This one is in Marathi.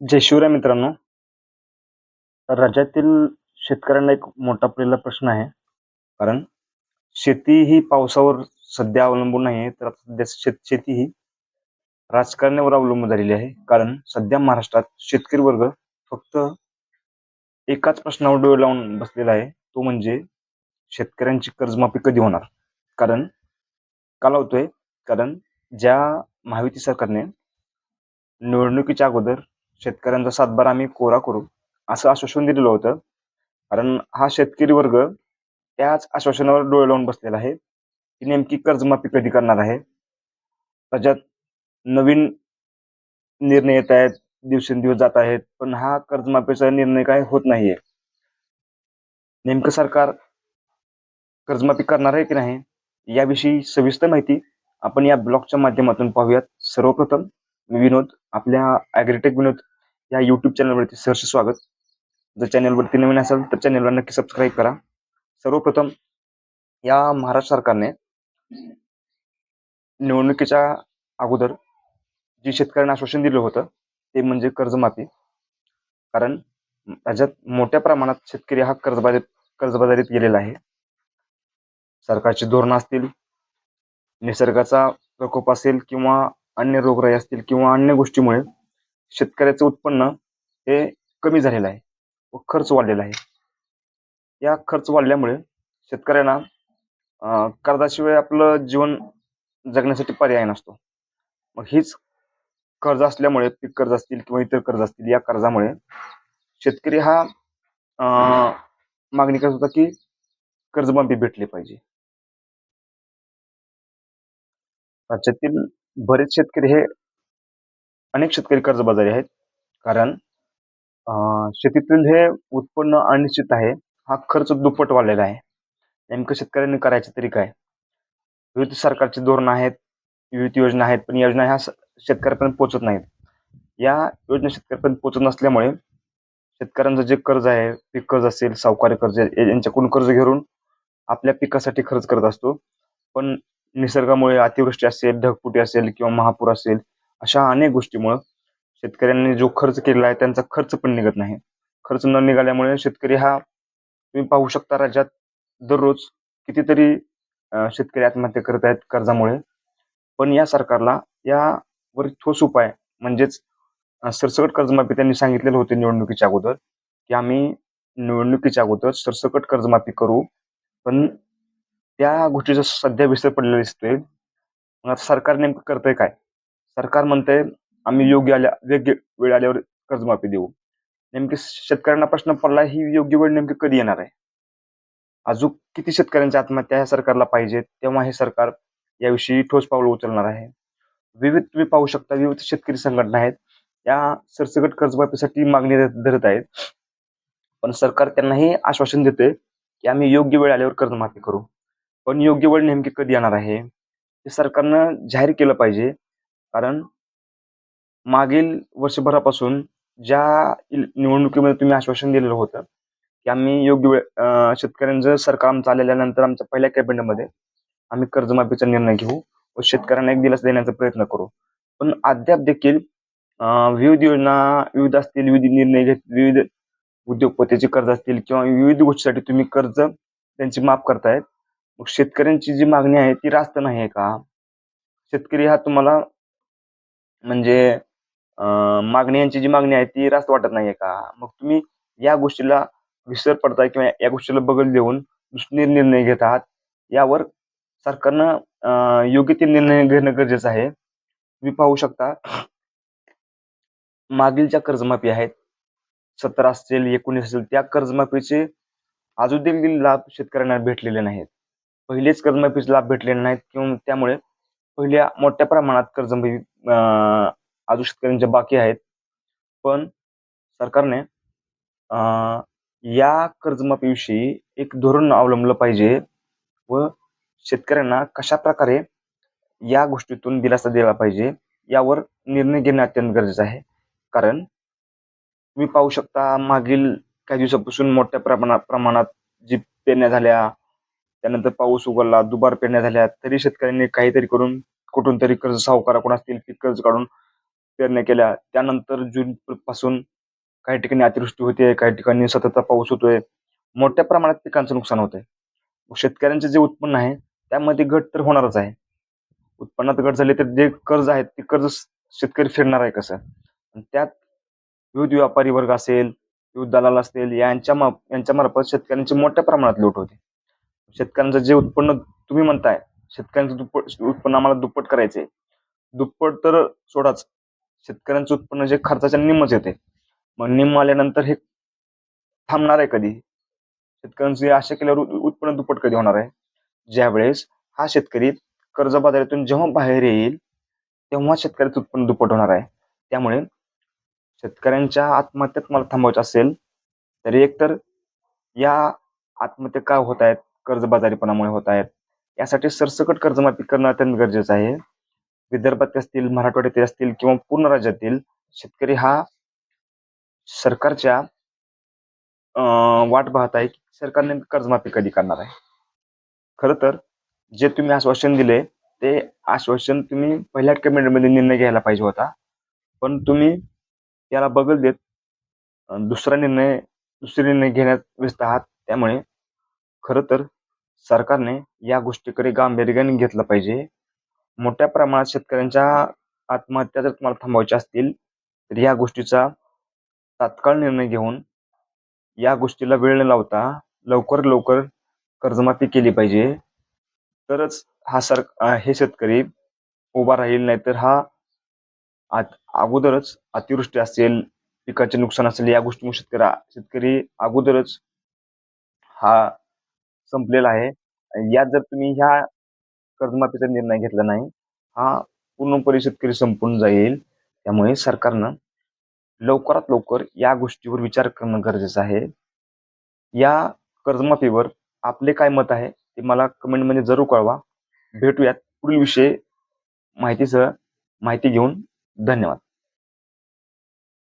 जय शिवराय मित्रांनो. राज्यातील शेतकऱ्यांना एक मोठा पडलेला प्रश्न आहे. कारण शेती ही पावसावर सध्या अवलंबून नाही तर सध्या शेत शेती ही राजकारणावर अवलंबून झालेली आहे. कारण सध्या महाराष्ट्रात शेतकरी वर्ग फक्त एकाच प्रश्नावर डोळे लावून बसलेला आहे. तो म्हणजे शेतकऱ्यांची कर्जमाफी कधी होणार? कारण का लावतोय कारण ज्या महायुती सरकारने निवडणुकीच्या अगोदर शेतकऱ्यांचा सातबार आम्ही कोरा करू असं आश्वासन दिलेलं होतं. कारण हा शेतकरी वर्ग त्याच आश्वासनावर डोळे लावून बसलेला आहे. की नेमकी कर्जमाफी कधी करणार आहे? राज्यात नवीन निर्णय येत आहेत दिवसेंदिवस जात आहेत पण हा कर्जमाफीचा निर्णय काय होत नाहीये. नेमकं सरकार कर्जमाफी करणार आहे की नाही याविषयी सविस्तर माहिती आपण या ब्लॉगच्या माध्यमातून पाहूयात. सर्वप्रथम मी विनोद आपल्या ॲग्रीटेक विनोद या यूट्यूब चॅनलवरती सहर्ष स्वागत. जर चॅनलवरती नवीन असेल तर चॅनलला नक्की सबस्क्राईब करा. सर्वप्रथम या महाराष्ट्र सरकारने निवडणुकीच्या अगोदर जी शेतकऱ्यांना आश्वासन दिलं होतं ते म्हणजे कर्जमाफी. कारण राज्यात मोठ्या प्रमाणात शेतकरी हा कर्जबाजारीत कर्जबाजारीत गेलेला आहे. सरकारची धोरणं असतील निसर्गाचा प्रकोप असेल किंवा अन्य रोगराई असतील किंवा अन्य गोष्टीमुळे शेतकऱ्याचं उत्पन्न हे कमी झालेलं आहे व खर्च वाढलेला आहे. या खर्च वाढल्यामुळे शेतकऱ्यांना अं, कर्जाशिवाय आपलं जीवन जगण्यासाठी पर्याय नसतो. मग हीच कर्ज असल्यामुळे पीक कर्ज असतील किंवा इतर कर्ज असतील या कर्जामुळे शेतकरी हा मागणी करत होता की कर्जमाफी भेटली पाहिजे. राज्यातील बरेच शेतकरी हे अनेक शेतकरी कर्जबाजारी आहेत. कारण शेतीतील हे उत्पन्न अनिश्चित आहे. हा खर्च दुप्पट वाढलेला आहे. नेमकं शेतकऱ्यांनी करायचे तरी काय? विविध सरकारची धोरणं आहेत विविध योजना आहेत पण योजना ह्या स- शेतकऱ्यापर्यंत पोहोचत नाहीत. या योजना शेतकऱ्यापर्यंत पोहोचत नसल्यामुळे शेतकऱ्यांचं जे कर्ज आहे पीक कर्ज असेल सावकारी कर्ज या- यांच्याकडून कर्ज घेऊन आपल्या पिकासाठी खर्च करत असतो. पण निसर्गामुळे अतिवृष्टी असेल ढगफुटी असेल किंवा महापूर असेल अशा अनेक गोष्टीमुळं शेतकऱ्यांनी जो खर्च केलेला आहे त्यांचा खर्च पण निघत नाही. खर्च न निघाल्यामुळे शेतकरी हा तुम्ही पाहू शकता राज्यात दररोज कितीतरी शेतकरी आत्महत्या करत आहेत कर्जामुळे. पण या सरकारला यावर ठोस उपाय म्हणजेच सरसकट कर्जमाफी त्यांनी सांगितलेलं होते निवडणुकीच्या अगोदर की आम्ही निवडणुकीच्या अगोदर सरसकट कर्जमाफी करू. पण त्या गोष्टीचा सध्या विसर पडलेला दिसतोय मग आता सरकार नेमकं करतंय काय? सरकार म्हणतंय आम्ही योग्य आल्या योग्य वेळ आल्यावर कर्जमाफी देऊ. नेमके शेतकऱ्यांना प्रश्न पडला ही योग्य वेळ नेमकी कधी येणार आहे? अजून किती शेतकऱ्यांच्या आत्महत्या ह्या सरकारला पाहिजेत तेव्हा हे सरकार याविषयी ठोस पावलं उचलणार आहे. विविध तुम्ही पाहू शकता विविध शेतकरी संघटना आहेत या सरसकट कर्जमाफीसाठी मागणी धरत आहेत. पण सरकार त्यांनाही आश्वासन देते की आम्ही योग्य वेळ आल्यावर कर्जमाफी करू. पण योग्य वेळ नेमकी कधी येणार आहे हे सरकारनं जाहीर केलं पाहिजे. कारण मागील वर्षभरापासून ज्या निवडणुकीमध्ये तुम्ही आश्वासन दिलेलं होतं की आम्ही योग्य वेळ शेतकऱ्यांचं सरकार आमचं आलेल्यानंतर आमच्या पहिल्या कॅबिनेटमध्ये आम्ही कर्जमाफीचा निर्णय घेऊ व शेतकऱ्यांना एक दिलास देण्याचा प्रयत्न करू. पण अद्याप देखील विविध योजना विविध असतील विविध निर्णय घेत विविध उद्योगपतीचे कर्ज असतील किंवा विविध गोष्टीसाठी तुम्ही कर्ज त्यांची माफ करतायत मग शेतकऱ्यांची जी मागणी आहे ती रास्त नाही आहे का? शेतकरी हा तुम्हाला म्हणजे मागणी यांची जी मागणी आहे ती रास्त वाटत नाही आहे का? मग तुम्ही या गोष्टीला विसर पडताय किंवा या गोष्टीला बगल देऊन दुसरे निर्णय घेत आहात यावर सरकारनं योग्य ते निर्णय घेणं गरजेचं आहे. तुम्ही पाहू शकता मागील ज्या कर्जमाफी आहेत सतरा असेल एकोणीस असेल त्या कर्जमाफीचे अजून देखील लाभ शेतकऱ्यांना भेटलेले नाहीत. पहिलेच कर्जमाफीचे लाभ भेटलेले नाहीत किंवा त्यामुळे पहिल्या मोठ्या प्रमाणात कर्जमाफी अं, अजून शेतकऱ्यांच्या बाकी आहेत. पण सरकारने या कर्जमाफीविषयी एक धोरण अवलंबलं पाहिजे व शेतकऱ्यांना कशा प्रकारे या गोष्टीतून दिलासा दिला पाहिजे यावर निर्णय घेणे अत्यंत गरजेचं आहे. कारण तुम्ही पाहू शकता मागील काही दिवसापासून मोठ्या प्रमाणात प्रमाणात जी पेरण्या झाल्या त्यानंतर पाऊस उघडला दुबार पेरण्या झाल्या तरी शेतकऱ्यांनी काहीतरी करून कुठून तरी कर्ज सावकाराकडून असतील पीक कर्ज काढून पेरण्या केल्या. त्यानंतर जून पासून काही ठिकाणी अतिवृष्टी होते काही ठिकाणी सततचा पाऊस होतोय. मोठ्या प्रमाणात पिकांचं नुकसान होतंय. शेतकऱ्यांचे जे उत्पन्न आहे त्यामध्ये घट तर होणारच आहे. उत्पन्नात घट झाली तर जे कर्ज आहेत ते कर्ज शेतकरी फिरणार आहे कसं? त्यात विविध व्यापारी वर्ग असेल विविध दलाल असतील यांच्या मा यांच्या मार्फत शेतकऱ्यांची मोठ्या प्रमाणात लूट होते. शेतकऱ्यांचं जे उत्पन्न तुम्ही म्हणताय शेतकऱ्यांचं दुप्पट उत्पन्न आम्हाला दुप्पट करायचंय. दुप्पट तर सोडाच. शेतकऱ्यांचं उत्पन्न जे खर्चाच्या निम्मच येते. मग निम्म आल्यानंतर हे थांबणार आहे कधी? शेतकऱ्यांचे आशा केल्यावर उत्पन्न दुप्पट कधी होणार आहे? ज्यावेळेस हा शेतकरी कर्जबाजारीतून जेव्हा बाहेर येईल तेव्हा शेतकऱ्याचं उत्पन्न दुप्पट होणार आहे. त्यामुळे शेतकऱ्यांच्या आत्महत्यात मला थांबवायचं असेल तर एकतर या आत्महत्या का होत आहेत? कर्जबाजारीपणामुळे होत आहेत. यासाठी सरसकट कर्जमाफी करणं अत्यंत गरजेचं आहे. विदर्भात असतील मराठवाड्यातील असतील किंवा पूर्ण राज्यातील शेतकरी हा सरकारच्या वाट पाहत आहे की सरकारने कर्जमाफी कधी करणार आहे? खरं तर जे तुम्ही आश्वासन दिले ते आश्वासन तुम्ही पहिल्या कॅबिनेटमध्ये निर्णय घ्यायला पाहिजे होता. पण तुम्ही त्याला बगल देत दुसरा निर्णय दुसरे निर्णय घेण्यात व्यस्त आहात. त्यामुळे खरं तर सरकारने या गोष्टीकडे गांभीर्याने घेतलं पाहिजे. मोठ्या प्रमाणात शेतकऱ्यांच्या आत्महत्या जर तुम्हाला थांबवायच्या असतील तर या गोष्टीचा तात्काळ निर्णय घेऊन या गोष्टीला वेळ न लावता लवकर लवकर कर्जमाफी केली पाहिजे. तरच हा सर हे शेतकरी उभा राहील नाहीतर हा आत अगोदरच अतिवृष्टी असेल पिकाचे नुकसान असेल या गोष्टीमुळे शेतकरी शेतकरी अगोदरच हा संपलेला आहे. यात जर तुम्ही ह्या कर्जमाफीचा निर्णय घेतला नाही हा पूर्णपणे शेतकरी संपून जाईल. त्यामुळे सरकारनं लवकरात लवकर या गोष्टीवर विचार करणं गरजेचं आहे. या कर्जमाफीवर आपले काय मत आहे ते मला कमेंटमध्ये जरूर कळवा. भेटूयात पुढील विषय माहितीसह. माहिती घेऊन धन्यवाद.